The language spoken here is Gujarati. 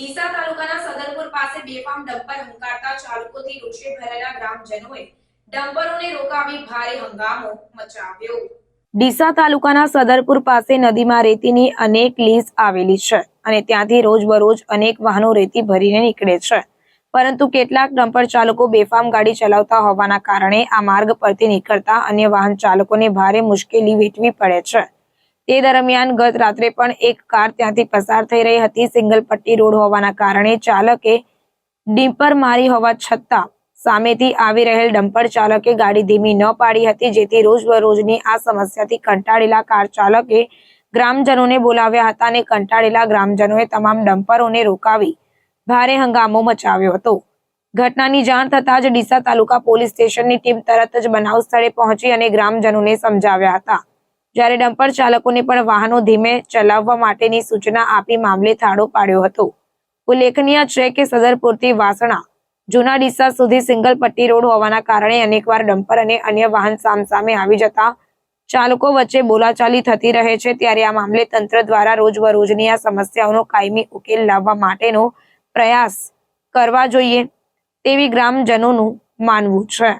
ડીસા તાલુકાના સદરપુર પાસે બેફામ ડમ્પર હંકારતા ચાલકોથી રોષે ભરાયેલા ગ્રામજનોએ ડમ્પરોને રોકાવી ભારે હંગામો મચાવ્યો. ડીસા તાલુકાના સદરપુર પાસે નદીમાં રેતીની અનેક લીઝ આવેલી છે અને ત્યાંથી રોજબરોજ અનેક વાહનો રેતી ભરીને નીકળે છે. પરંતુ કેટલાક ડમ્પર ચાલકો બેફામ ગાડી ચલાવતા હોવાના કારણે આ માર્ગ પરથી નીકળતા અન્ય વાહન ચાલકોને ભારે મુશ્કેલી વેઠવી પડે છે. તે દરમિયાન ગત રાત્રે પણ એક કાર ત્યાંથી પસાર થઈ રહી હતી. સિંગલ પટ્ટી રોડ હોવાના કારણે ચાલકે ડિમ્પર મારી હોવા છતાં સામેથી આવી રહેલ ડમ્પર ચાલકે ગાડી ધીમી ન પાડી હતી, જેથી રોજબરોજની આ સમસ્યાથી કંટાળેલા કાર ચાલકે ગ્રામજનોને બોલાવ્યા હતા અને કંટાળેલા ગ્રામજનોએ તમામ ડમ્પરોને રોકાવી ભારે હંગામો મચાવ્યો હતો. ઘટનાની જાણ થતાં જ ડીસા તાલુકા પોલીસ સ્ટેશનની ટીમ તરત જ બનાવ સ્થળે પહોંચી અને ગ્રામજનોને સમજાવ્યા હતા. જ્યારે ડમ્પર ચાલકોને પણ વાહનો ધીમે ચલાવવા માટેની સૂચના આપી મામલે થાળો પાડ્યો હતો. ઉલ્લેખનીય છે કે સદરપુરથી વાસણા જૂના ડીસા સુધી સિંગલ પટ્ટી રોડ હોવાના કારણે અનેકવાર ડમ્પર અને અન્ય વાહન સામસામે આવી જતા ચાલકો વચ્ચે બોલાચાલી થતી રહે છે. ત્યારે આ મામલે તંત્ર દ્વારા રોજબરોજની આ સમસ્યાઓનો કાયમી ઉકેલ લાવવા માટેનો પ્રયાસ કરવા જોઈએ તેવી ગ્રામજનોનું માનવું છે.